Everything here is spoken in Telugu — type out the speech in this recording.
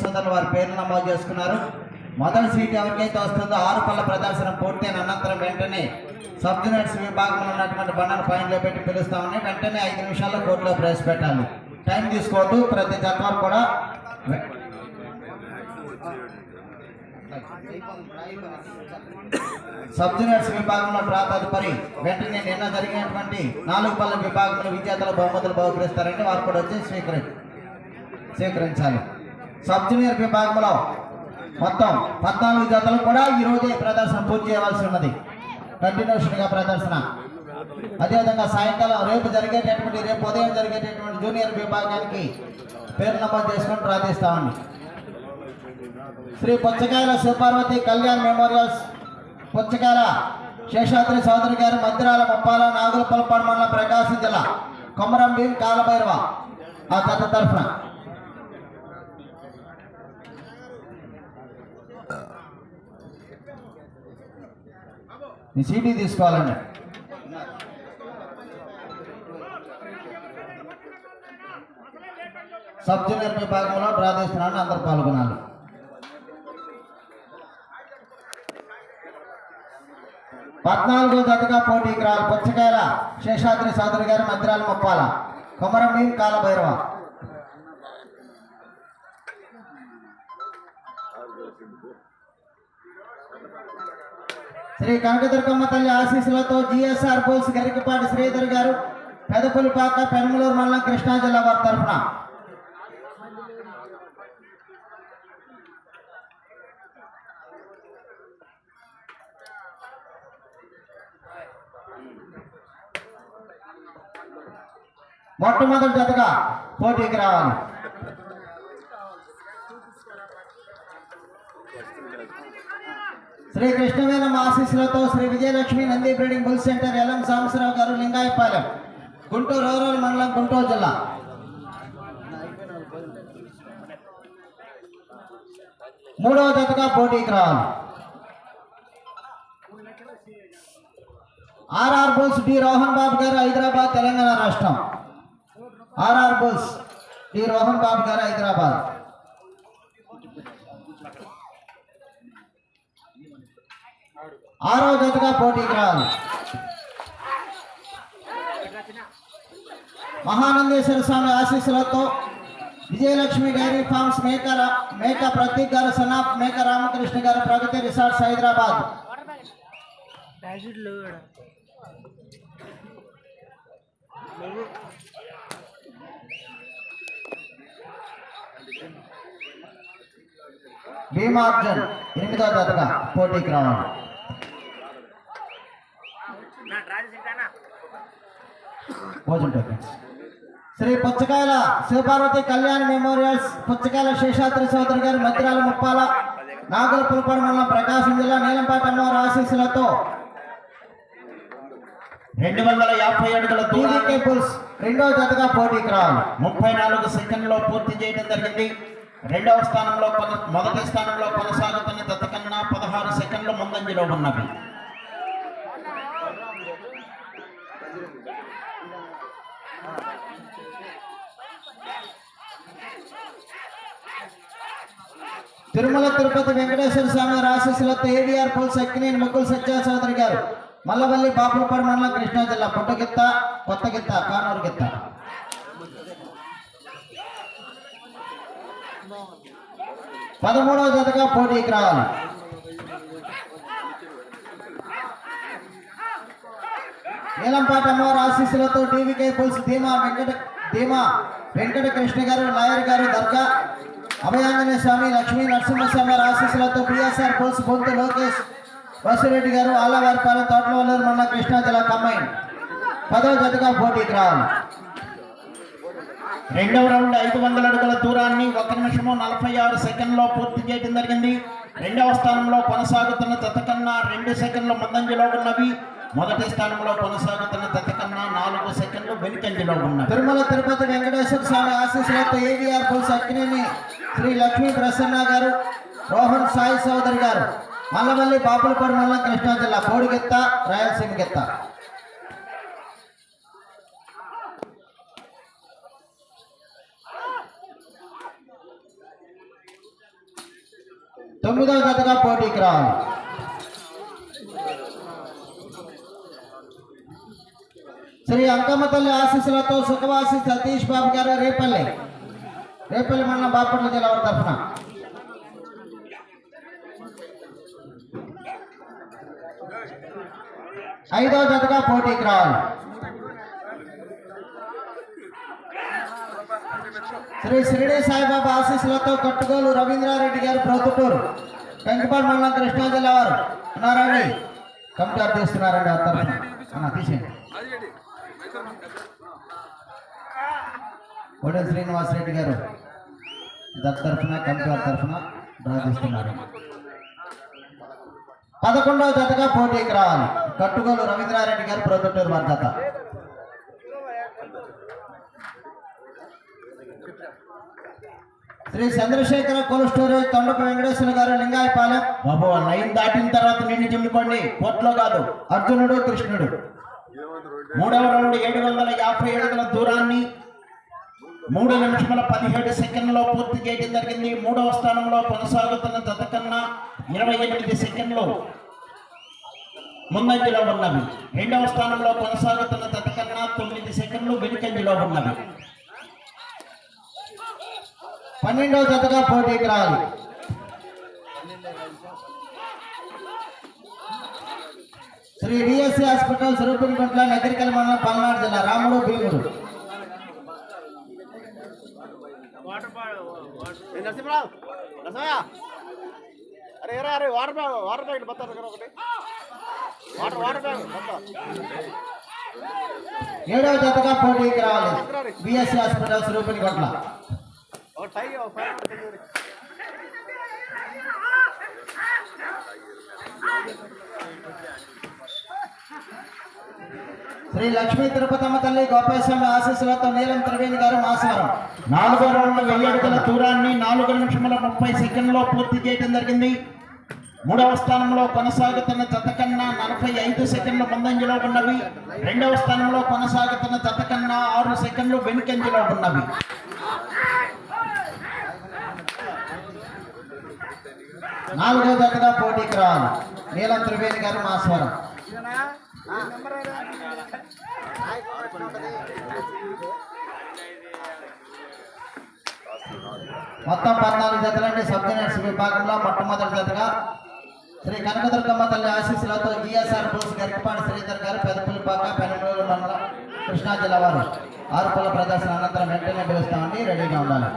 సోదరులు వారి పేర్లు నమోదు చేసుకున్నారు. మొదటి సీట్ ఎవరికైతే వస్తుందో ఆరు పళ్ళ ప్రదర్శన పూర్తయిన అనంతరం వెంటనే సబ్ జూనియర్స్ విభాగంలో ఉన్నటువంటి బండను పాయింట్లో పెట్టి పిలుస్తామని వెంటనే ఐదు నిమిషాల్లో కోర్టులో ప్రవేశపెట్టాలి. టైం తీసుకోవద్దు. ప్రతి జత కూడా సబ్ జూనియర్స్ విభాగంలో డ్రా తదుపరి వెంటనే నిన్న జరిగినటువంటి నాలుగు పళ్ళ విభాగంలో విజేతల బహుమతులు బహుకరిస్తారంటే వారు కూడా వచ్చి స్వీకరి స్వీకరించాలి. సబ్ జూనియర్ విభాగంలో మొత్తం పద్నాలుగు జతలు కూడా ఈ రోజే ప్రదర్శన పూర్తి చేయవలసి ఉన్నది. కంటిన్యూషన్గా ప్రదర్శన. అదేవిధంగా సాయంకాలం రేపు జరిగేటటువంటి రేపు ఉదయం జరిగేటటువంటి జూనియర్ విభాగానికి పేరు నమోదు చేసుకొని ప్రార్థిస్తామండి. శ్రీ పుచ్చకాయల శివపార్వతి కళ్యాణ్ మెమోరియల్స్ పుచ్చకాయల శేషాద్రి సోదరి గారి మధ్యరాల ముప్పాల నాగులపల్పాడు మండలం ప్రకాశం జిల్లా కొమరం భీం కాలభైరవ ఆ జత తరఫున. మీ సీటీ తీసుకోవాలండి సబ్ జూనియర్ విభాగంలో ప్రార్థిస్తున్నాను అందరు పాల్గొనాలి. పద్నాలుగో జతగా పోటీకి రావాలి పుచ్చకాయల శేషాద్రి సోదరి గారి మధ్యరాల ముప్పాల. కొమరం భీం కాలభైరవ. శ్రీ కనకదుర్గమ్మ తల్లి ఆశీస్సులతో జిఎస్ఆర్ బోస్ గరికపాటి శ్రీధర్ గారు పెదపులిపాక పెనమలూరు మండలం కృష్ణా జిల్లా వారి తరఫున. మొట్టమొదటి జతగా పోటీకి రావాలి. శ్రీ కృష్ణవేణం ఆశీస్సులతో Shri Vijayalakshmi Nandi breeding bull centre ఎలం సాంబశ్రావు గారు లింగాయపాలెం గుంటూరు రూరల్ మండలం గుంటూరు జిల్లా. మూడవ జతగా పోటీకి రావాలి. R R bulls D Rohan Babu గారు హైదరాబాద్ తెలంగాణ రాష్ట్రం. R R bulls D Rohan Babu గారు హైదరాబాద్. ఆరో జతగా పోటీకి రావాలి మహానందేశ్వర స్వామి ఆశీస్సులతో విజయలక్ష్మి డైరీ ఫార్మ్స్ మేక రా- మేక ప్రతీక్ గారు సనాఫ్ మేక రామకృష్ణ గారు ప్రగతి రిసార్ట్స్ హైదరాబాద్. ప్యాకెట్లు కూడా భీమార్జున్ ఎనిమిదో జతగా పోటీకి రావాలి. భోజన టోకెన్స్ శ్రీ పుచ్చకాయల శివపార్వతి కళ్యాణ్ మెమోరియల్స్ పుచ్చకాయల శేషాద్రి సోదరి గారి మధ్యరాల ముప్పాల నాగుల పులపాడు మండలం ప్రకాశం జిల్లా నీలంపాటి అమ్మవారి ఆశీస్సులతో రెండు వందల యాభై అడుగుల దూరాన్ని టీవీ కేబుల్స్ రెండో జతగా పోటీకి రావాలి ముప్పై నాలుగు సెకండ్లో పూర్తి చేయడం జరిగింది. రెండవ స్థానంలో మొదటి స్థానంలో కొనసాగుతున్న జత కన్నా పదహారు సెకండ్ల ముందంజలో ఉన్నవి. తిరుమల తిరుపతి వెంకటేశ్వర స్వామి వారి ఆశీస్సులతో ఏవిఆర్ పుల్ సక్కినేని ముకుల్ సత్య చౌదరి గారు. మల్లవల్లి బాపులపాడు మండలం కృష్ణా జిల్లా పుట్టగిత్త కొత్తగిత్త కానూరు గిత్త. పదమూడవ జతగా పోటీకి రావాలి. నీలంపాటి అమ్మవారి ఆశీస్సులతో టీవీకే పుల్స్ ధీమా వెంకట ధీమా వెంకట కృష్ణ గారు లాయర్ గారు దర్గా అభయాంజనేయ స్వామి లక్ష్మీ నరసింహస్వామి ఆశీస్సులతో పిఎస్ఆర్ పోల్స్ బొంతు లోకేష్ వసిరెడ్డి గారు ఆలవారిపాలెం తోటలవల్లూరు మన కృష్ణా జిల్లా కమ్మాయి పదవ జతగా పోటీకి రావాలి రెండవ రౌండ్ ఐదు వందల అడుగుల దూరాన్ని ఒక నిమిషము నలభై ఆరు సెకండ్లో పూర్తి చేయడం జరిగింది. రెండవ స్థానంలో కొనసాగుతున్న తతకన్నా రెండు సెకండ్ల ముందంజలో ఉన్నవి. మొదటి స్థానంలో కొనసాగుతున్న తతకన్నా నాలుగు సెకండ్లు వెనుకంజలో ఉన్నాయి తిరుమల తిరుపతి వెంకటేశ్వర స్వామి ఆశీస్సులతో ఏవిఆర్ పోల్స్ అక్కినేని శ్రీ లక్ష్మీ ప్రసన్న గారు రోహన్ సాయి చౌదరి గారు మల్లమల్లి బాపులపాడు మండలం కృష్ణా జిల్లా కోడిగిత్త రాయలసీమ గెత్త తొమ్మిదవ జతగా పోటీకి రావాలి. శ్రీ అంకమ్మ తల్లి ఆశీస్సులతో సుఖవాసి సతీష్ బాబు గారు రేపల్లి. రేపల్లి మండలం బాపట్ల జిల్లా వారి తరఫున. ఐదో జతగా పోటీకి రావాలి. శ్రీ షిరిడి సాయిబాబా ఆశీస్సులతో కట్టుకోలు రవీంద్రారెడ్డి గారు ప్రొద్దుటూరు కంకిపాడు మండలం కృష్ణా జిల్లా వారు. ఉన్నారండి. కమిటీ చేస్తున్నారండి ఆ తరఫున. అన్న తీసేయండి. కోడెల శ్రీనివాసరెడ్డి గారు. దత్ తరఫున కమిటీ తరఫున ప్రార్థిస్తున్నారు. పదకొండవ జతగా పోటీకి రావాలి. కట్టుగోలు రవీంద్రారెడ్డి గారు ప్రొద్దుటూరు భద్రత శ్రీ చంద్రశేఖర కోల్డ్ స్టోరేజ్ తొండపు వెంకటేశ్వర గారు లింగాయపాలెం. బాబు లైన్ దాటిన తర్వాత నిన్ను చెప్పుకోండి కోట్లో కాదు అర్జునుడు కృష్ణుడు. మూడవ రౌండ్ ఏడు వందల యాభై ఏడుగుల దూరాన్ని మూడు నిమిషముల పదిహేడు సెకండ్లో పూర్తి చేయడం జరిగింది. మూడవ స్థానంలో కొనసాగుతున్న జత కన్నా ఇరవై ఎనిమిది సెకండ్లు ముందంజలో ఉన్నవి. రెండవ స్థానంలో కొనసాగుతున్న జత కన్నా తొమ్మిది సెకండ్లు వెనుకంజలో ఉన్నవి. పన్నెండవ జతగా పోటీకి రావాలి Shri D S C hospital స్వరూపిణిపట్ల Nagarikal మండలం పల్నాడు జిల్లా రాముడు భీముడు వాటర్ బాటిల్ నరసింహరావు? నరసింహయ్య అరే ఎరా అరే వాటర్ బ్యాగ్ వాటర్ ప్యాకెట్ బత్తా దగ్గర ఒకటి. వాటర్ వాటర్ బ్యాగ్ బత్తా ఏడవ జతగా పోటీకి రావాలి. బిఎస్సి హాస్పిటల్ స్వరూపిణిపట్ల ఒక టై ఒక ఫ్యాన్ శ్రీ లక్ష్మీ తిరుపతమ్మ తల్లి గోపాలస్వామి ఆశీస్సులతో నీలం త్రివేణి గారు మాసవరం. నాలుగో రౌండ్ వెయ్యి అడుగుల దూరాన్ని నాలుగు నిమిషముల ముప్పై సెకండ్లో పూర్తి చేయడం జరిగింది. మూడవ స్థానంలో కొనసాగుతున్న జత కన్నా నలభై ఐదు సెకండ్లు ముందంజలో ఉన్నవి. రెండవ స్థానంలో కొనసాగుతున్న జత కన్నా ఆరు సెకండ్లు వెనుకంజలో ఉన్నవి. నాలుగో జతగా పోటీకి రావాలి. నీలం త్రివేణి గారు మాస్వరం. మొత్తం పద్నాలుగు జతలండి సబ్ జూనియర్స్ విభాగంలో మొట్టమొదటి జతగా శ్రీ కనకదుర్గమ్మ తల్లి ఆశీస్సులతో జిఎస్ఆర్ బోస్ గరికపాటి శ్రీధర్ గారు పెదపులిపాక పెనమూరు మండలం కృష్ణా జిల్లా వారు. ఆరుపల్ల ప్రదర్శన అనంతరం వెంటనే పిలుస్తామని రెడీగా ఉండాలి.